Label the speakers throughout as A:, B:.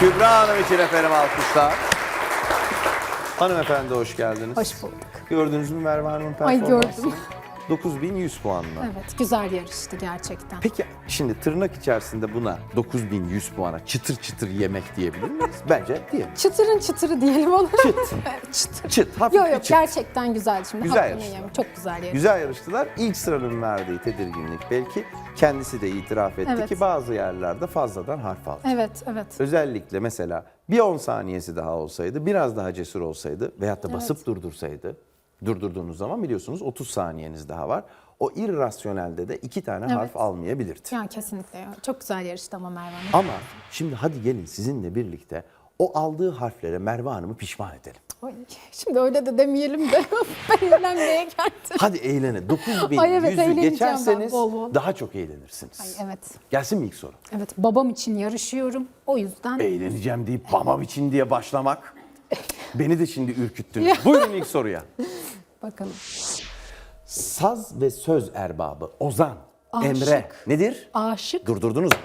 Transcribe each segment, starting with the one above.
A: Kübra Hanım için efendim alkışlar. Hanımefendi hoş geldiniz.
B: Hoş bulduk.
A: Gördünüz mü Merve Hanım'ın
B: Ay,
A: performansını?
B: gördüm.
A: 9100 puanla.
B: Evet, güzel yarıştı gerçekten.
A: Peki şimdi tırnak içerisinde buna 9100 puana çıtır çıtır yemek diyebilir miyiz? Bence diyelim.
B: Çıtırın çıtırı diyelim ona.
A: Çıt.
B: Evet, çıtır.
A: Çıt, hafif
B: Yok yok
A: çıt.
B: gerçekten güzel şimdi.
A: Güzel
B: Hakkını
A: yarıştı.
B: yemem. Çok güzel yarıştı.
A: Güzel yarıştılar. İlk sıranın verdiği tedirginlik belki kendisi de itiraf etti
B: Evet.
A: ki bazı yerlerde fazladan harf aldı.
B: Evet, evet.
A: Özellikle mesela bir 10 saniyesi daha olsaydı, biraz daha cesur olsaydı veyahut da basıp durdursaydı, durdurduğunuz zaman biliyorsunuz 30 saniyeniz daha var. O irrasyonelde de iki tane harf
B: Evet.
A: almayabilirdi.
B: Ya kesinlikle ya. Çok güzel yarıştı ama Merve Hanım.
A: Ama şimdi hadi gelin sizinle birlikte o aldığı harflere Merve Hanım'ı pişman edelim.
B: Ay, şimdi öyle de demeyelim de ben eğlenmeye geldim.
A: Hadi eğlenin. 9100'ü
B: Ay evet,
A: geçerseniz
B: bol bol.
A: daha çok eğlenirsiniz.
B: Ay evet.
A: Gelsin mi ilk soru?
B: Evet, babam için yarışıyorum. O yüzden
A: Eğleneceğim deyip bamam için diye başlamak beni de şimdi ürküttünüz. Buyurun ilk soruya.
B: Bakalım.
A: Saz ve söz erbabı Ozan
B: Aşık.
A: Emre nedir?
B: Aşık.
A: Durdurdunuz mu?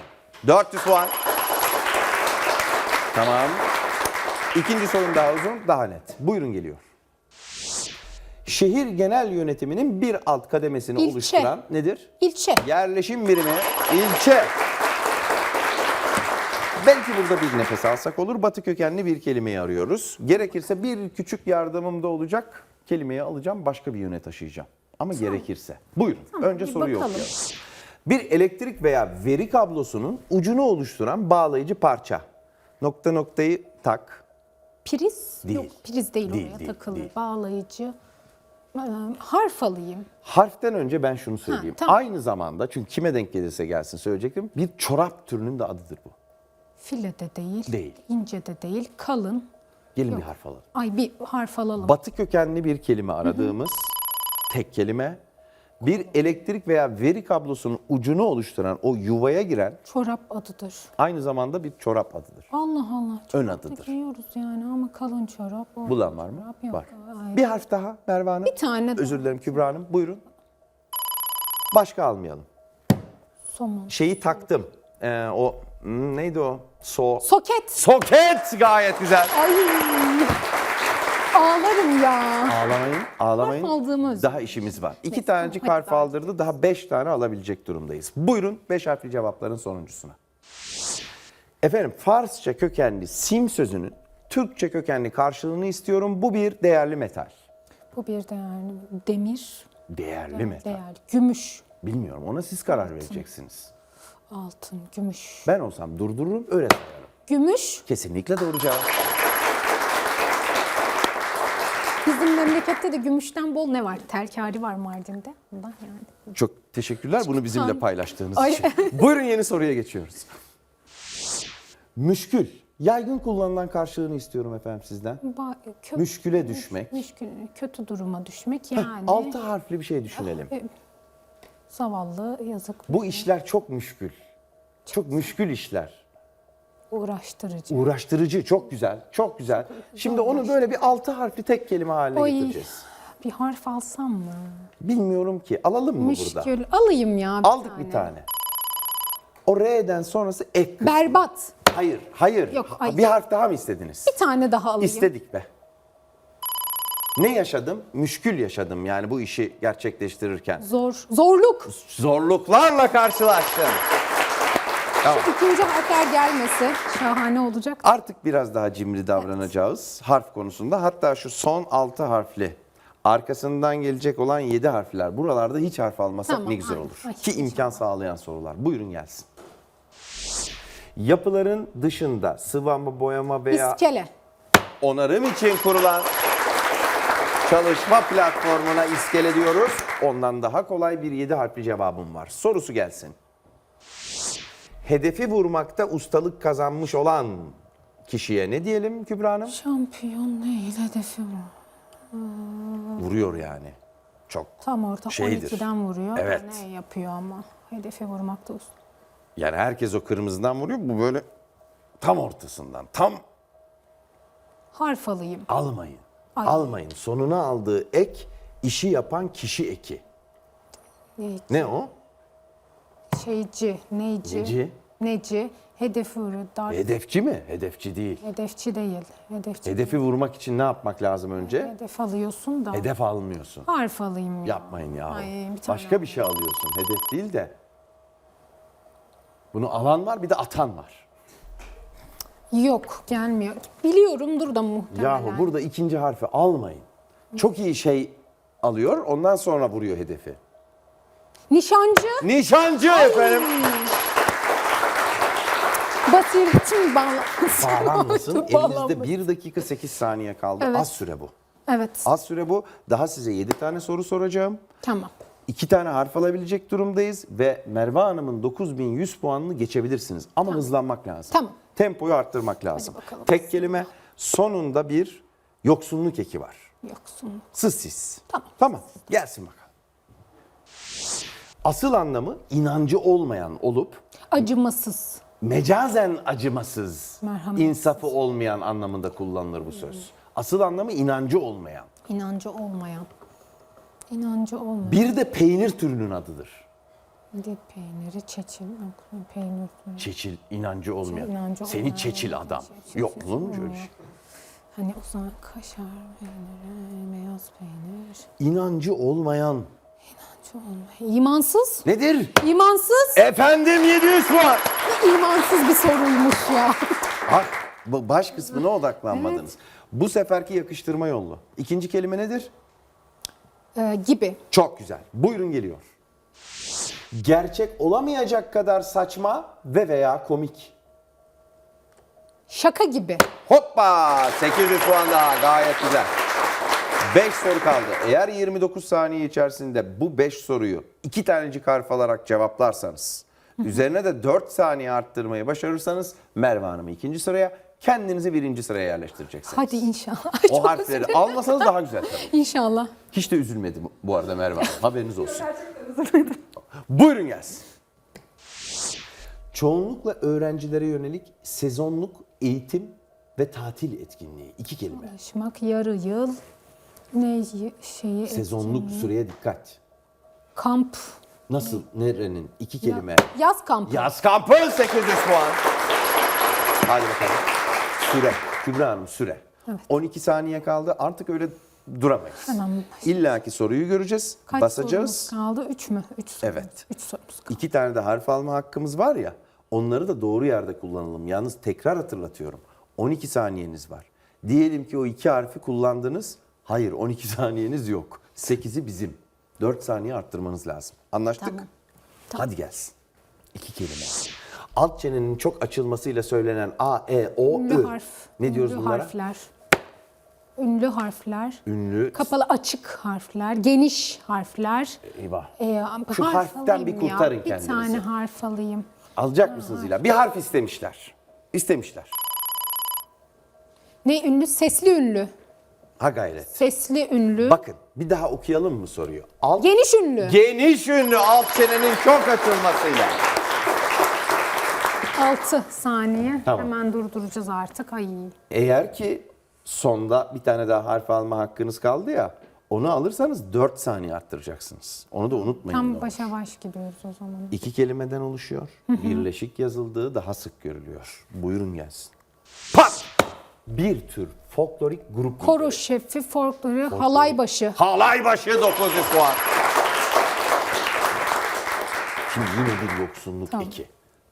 A: 400 puan. Tamam. İkinci sorun daha uzun, daha net. Buyurun geliyor. Şehir genel yönetiminin bir alt kademesini
B: İlçe.
A: oluşturan nedir?
B: İlçe.
A: Yerleşim birimi ilçe. Belki burada bir nefes alsak olur. Batı kökenli bir kelimeyi arıyoruz. Gerekirse bir küçük yardımım da olacak. Kelimeyi alacağım, başka bir yöne taşıyacağım. Ama gerekirse. Buyurun. Önce
B: bir
A: soruyu
B: bakalım.
A: okuyalım. Bir elektrik veya veri kablosunun ucunu oluşturan bağlayıcı parça. Nokta noktayı tak.
B: Priz?
A: Değil.
B: Yok, priz değil,
A: Değil,
B: oraya
A: değil,
B: takılı.
A: değil.
B: Bağlayıcı. Ee, harf alayım.
A: Harften önce ben şunu söyleyeyim.
B: tamam.
A: Aynı zamanda çünkü kime denk gelirse gelsin söyleyecektim. Bir çorap türünün de adıdır bu.
B: File de değil.
A: Değil.
B: ince de değil. Kalın.
A: Gelin bir harf alalım.
B: Ay bir harf alalım.
A: Batı kökenli bir kelime aradığımız tek kelime. Bir elektrik veya veri kablosunun ucunu oluşturan o yuvaya giren
B: Çorap adıdır.
A: aynı zamanda bir çorap adıdır.
B: Allah Allah.
A: Ön adıdır.
B: Giyiyoruz yani ama kalın çorap. orta
A: Bulan var mı?
B: çorap Yok.
A: Var.
B: Ay.
A: Bir harf daha Merve Hanım.
B: Bir tane daha.
A: Özür dilerim Kübra Hanım. Buyurun. Başka almayalım.
B: Somon.
A: Şeyi taktım. Ee, o hmm, neydi o? So
B: Soket.
A: Soket gayet güzel.
B: Ay. Ağlarım ya.
A: Ağlamayın, ağlamayın.
B: Harf aldığımı özür
A: Daha işimiz var. İki
B: Neyse,
A: tanecik harf aldırdı. Daha beş tane alabilecek durumdayız. Buyurun beş harfli cevapların sonuncusuna. Efendim Farsça kökenli sim sözünün Türkçe kökenli karşılığını istiyorum. Bu bir değerli metal.
B: Bu bir değerli. Demir.
A: Değerli metal.
B: Değerli. Gümüş.
A: Bilmiyorum ona siz karar vereceksiniz.
B: Altın. Gümüş.
A: Ben olsam durdururum öyle sayarım.
B: Gümüş.
A: Kesinlikle doğru cevap.
B: Bizim memlekette de gümüşten bol ne var? Telkari var Mardin'de. Bundan yani.
A: Çok teşekkürler bunu bizimle paylaştığınız
B: Ay.
A: için. Buyurun yeni soruya geçiyoruz. Müşkül. Yaygın kullanılan karşılığını istiyorum efendim sizden.
B: Ba- kö-
A: Müşküle düşmek.
B: Müşkül, kötü duruma düşmek yani.
A: Altı harfli bir şey düşünelim.
B: Zavallı, yazık,
A: Bu işler çok müşkül. Çok müşkül işler.
B: uğraştırıcı.
A: Uğraştırıcı, çok güzel, çok güzel. Şimdi onu böyle bir altı harfli tek kelime haline
B: Oy,
A: getireceğiz.
B: bir harf alsam mı?
A: Bilmiyorum ki. Alalım mı burada?
B: Müşkül. Alayım ya bir
A: Aldık
B: tane.
A: bir tane. O R'den sonrası ek kısmı.
B: Berbat.
A: Hayır, hayır.
B: Yok, ay.
A: Bir harf daha mı istediniz?
B: Bir tane daha alayım.
A: İstedik be. Ne yaşadım? Müşkül yaşadım yani bu işi gerçekleştirirken.
B: Zor. Zorluk.
A: Zorluklarla karşılaştım. Tamam.
B: İkinci harfler gelmesi şahane olacak.
A: Artık biraz daha cimri davranacağız harf konusunda. Hatta şu son 6 harfli arkasından gelecek olan 7 harfler. Buralarda hiç harf almasak
B: Tamam,
A: ne güzel olur.
B: Ay,
A: Ki imkan sağlayan sorular. Buyurun gelsin. Yapıların dışında sıvama, boyama veya
B: İskele.
A: onarım için kurulan çalışma platformuna iskele diyoruz. Ondan daha kolay bir 7 harfli cevabım var. Sorusu gelsin. Hedefi vurmakta ustalık kazanmış olan kişiye ne diyelim Kübra Hanım?
B: Şampiyon değil hedefi bu.
A: Vuruyor yani. Çok.
B: Tam orta
A: Şeydir.
B: 12'den vuruyor.
A: Evet.
B: Ne yapıyor ama. Hedefe vurmakta usta.
A: Yani herkes o kırmızıdan vuruyor. Bu böyle tam ortasından. Tam
B: Harf alayım.
A: almayın.
B: Ay.
A: Almayın. Sonuna aldığı ek işi yapan kişi eki.
B: Ne?
A: Ne o?
B: Şeyci, neyci.
A: Neci?
B: Neci. Hedef vuru, dar,
A: Hedefçi mi? Hedefçi değil.
B: hedefçi değil. Hedefçi.
A: Hedefi vurmak için ne yapmak lazım önce?
B: Hedef alıyorsun da.
A: Hedef almıyorsun.
B: Harf alayım ya.
A: Yapmayın ya.
B: Ay, bir
A: Başka bir şey alıyorsun. Hedef değil de. Bunu alan var bir de atan var.
B: Yok gelmiyor. Biliyorumdur da muhtemelen.
A: Yahu burada ikinci harfi almayın. Çok iyi şey alıyor ondan sonra vuruyor hedefi.
B: Nişancı.
A: Nişancı efendim.
B: Basiretim bağlanmasın.
A: Bağlanmasın. Elinizde
B: Bağlanmasın.
A: 1 dakika 8 saniye kaldı.
B: Evet.
A: Az süre bu.
B: Evet.
A: Az süre bu. Daha size 7 tane soru soracağım.
B: Tamam.
A: 2 tane harf alabilecek durumdayız ve Merve Hanım'ın 9100 puanını geçebilirsiniz. Ama hızlanmak lazım.
B: Tamam.
A: Tempoyu arttırmak lazım. Tek kelime sonunda bir yoksunluk eki var.
B: Yoksun.
A: Sız siz.
B: Tamam.
A: Tamam. Gelsin bakalım. Asıl anlamı inancı olmayan olup
B: Acımasız.
A: mecazen acımasız,
B: Merhametsiz.
A: insafı olmayan anlamında kullanılır bu söz. Asıl anlamı inancı olmayan.
B: İnancı olmayan. İnancı olmayan.
A: Bir de peynir türünün adıdır.
B: De peyniri, çeçil, peynir.
A: Çeçil, inancı olmayan.
B: inancı
A: Seni
B: olmayan.
A: çeçil adam.
B: Çeçil
A: Yok olur mu öyle şey?
B: Hani o zaman kaşar peyniri, beyaz peynir.
A: İnancı olmayan.
B: İnancı olmayan. İmansız.
A: Nedir?
B: İmansız.
A: Efendim 700 puan.
B: İmansız bir soruymuş ya.
A: Bak baş kısmına odaklanmadınız. Bu seferki yakıştırma yollu. İkinci kelime nedir?
B: Ee, gibi.
A: Çok güzel. Buyurun geliyor. Gerçek olamayacak kadar saçma ve veya komik.
B: Şaka gibi.
A: Hoppa! 800 puan daha gayet güzel. 5 soru kaldı. Eğer 29 saniye içerisinde bu 5 soruyu iki tanecik harf alarak cevaplarsanız, üzerine de 4 saniye arttırmayı başarırsanız Merve Hanım'ı ikinci sıraya, kendinizi birinci sıraya yerleştireceksiniz.
B: Hadi inşallah.
A: O
B: Çok
A: harfleri
B: üzüldüm.
A: almasanız daha güzel tabii.
B: İnşallah.
A: Hiç de üzülmedi bu- arada Merve Hanım. Haberiniz olsun. Buyurun gelsin. Çoğunlukla öğrencilere yönelik sezonluk eğitim ve tatil etkinliği. iki kelime.
B: Çalışmak yarı yıl. Ne şeyi?
A: Sezonluk süreye dikkat.
B: Kamp.
A: Nasıl, nerenin? iki kelime.
B: Yaz kampı.
A: Yaz kampı 800 puan. Hadi bakalım. Süre. Kübra Hanım süre. 12 saniye kaldı. Artık öyle duramayız.
B: Tamam.
A: İlla ki soruyu göreceğiz.
B: Kaç
A: basacağız.
B: sorumuz kaldı? Üç mü? Üç sorumuz.
A: Evet.
B: Üç sorumuz kaldı.
A: İki tane de harf alma hakkımız var ya. Onları da doğru yerde kullanalım. Yalnız tekrar hatırlatıyorum. 12 saniyeniz var. Diyelim ki o iki harfi kullandınız. Hayır 12 saniyeniz yok. 8'i bizim. 4 saniye arttırmanız lazım. Anlaştık?
B: Tamam.
A: Hadi gelsin. İki kelime. Alt çenenin çok açılmasıyla söylenen A, E, O,
B: Ünlü
A: Ö.
B: harf.
A: Ne diyoruz
B: ünlü
A: bunlara?
B: harfler. Ünlü harfler.
A: Ünlü.
B: Kapalı açık harfler. Geniş harfler.
A: Eyvah.
B: Ee,
A: Şu
B: harf
A: harften bir
B: ya.
A: kurtarın
B: Bir
A: kendinizi.
B: tane harf alayım.
A: Alacak mısınız İlhan? Bir harf istemişler. İstemişler.
B: Ne ünlü? Sesli ünlü.
A: Ha gayret.
B: Sesli ünlü.
A: Bakın bir daha okuyalım mı soruyu? Alt
B: Geniş ünlü.
A: Geniş ünlü alt çenenin çok açılmasıyla.
B: 6 saniye.
A: Tamam.
B: Hemen durduracağız artık. Ay.
A: Eğer ki sonda bir tane daha harf alma hakkınız kaldı ya, onu alırsanız 4 saniye arttıracaksınız. Onu da unutmayın.
B: Tam başa baş gidiyoruz o zaman.
A: İki kelimeden oluşuyor. Birleşik yazıldığı daha sık görülüyor. Buyurun gelsin. Pat! Bir tür folklorik grup.
B: Koro
A: lideri.
B: şefi, folkloru, halay başı.
A: Halay başı 900 puan. Şimdi yine bir yoksunluk
B: Tamam.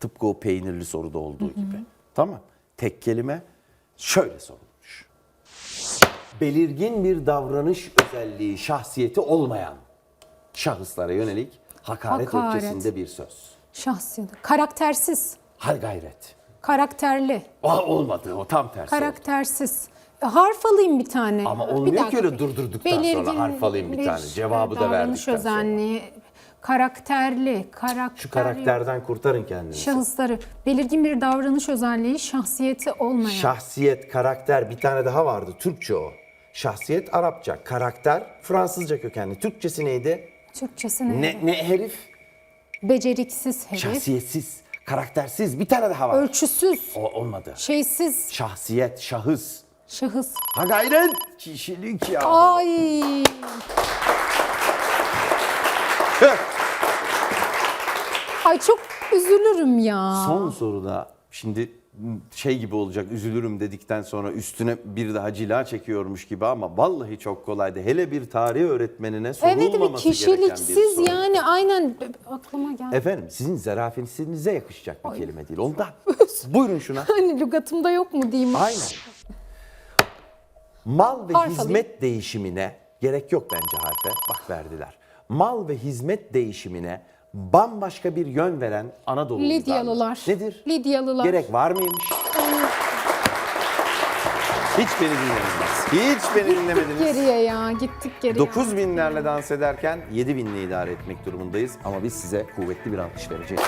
A: Tıpkı o peynirli soruda olduğu gibi. Tamam. Tek kelime şöyle sorulmuş. Belirgin bir davranış özelliği, şahsiyeti olmayan şahıslara yönelik hakaret,
B: Hakaret.
A: ötesinde bir söz.
B: Şahsiyet. Karaktersiz.
A: Hal gayret.
B: Karakterli.
A: Aa, olmadı o tam tersi. oldu.
B: Karaktersiz. E, Harf alayım bir tane.
A: Ama
B: Bir
A: olmuyor
B: dakika.
A: ki öyle durdurduktan sonra harf alayım bir tane. Cevabı da
B: davranış
A: verdikten sonra.
B: özelliği. Karakterli. Karakter,
A: Şu karakterden kurtarın kendinizi.
B: Şahısları. Belirgin bir davranış özelliği, şahsiyeti olmayan.
A: Şahsiyet, karakter bir tane daha vardı. Türkçe o. Şahsiyet Arapça, karakter Fransızca kökenli. Türkçesi neydi?
B: Türkçesi ne?
A: Ne, ne herif?
B: Beceriksiz herif.
A: Şahsiyetsiz, karaktersiz. Bir tane daha var.
B: Ölçüsüz.
A: O olmadı.
B: Şeysiz.
A: Şahsiyet, şahıs.
B: Şahıs.
A: Ha gayret. Kişilik ya.
B: Ay. Ay çok üzülürüm ya.
A: Son soruda şimdi şey gibi olacak üzülürüm dedikten sonra üstüne bir daha cila çekiyormuş gibi ama vallahi çok kolaydı. Hele bir tarih öğretmenine sorulmaması
B: Evet bir
A: gereken bir
B: kişiliksiz
A: soru.
B: yani aynen aklıma geldi.
A: Efendim sizin zarafetinize yakışacak bir kelime değil. Ondan. Buyurun şuna.
B: Hani lügatımda yok mu diyeyim.
A: Aynen. Mal ve
B: Harf
A: hizmet değişimine gerek yok bence harfe. Bak verdiler. Mal ve hizmet değişimine bambaşka bir yön veren Anadolu
B: Lidyalılar.
A: Nedir?
B: Lidyalılar.
A: Gerek var mıymış? Hiç beni dinlemediniz. Hiç beni dinlemediniz.
B: Geriye ya gittik geriye.
A: 9 binlerle dans ederken 7 binle idare etmek durumundayız. Ama biz size kuvvetli bir alkış vereceğiz.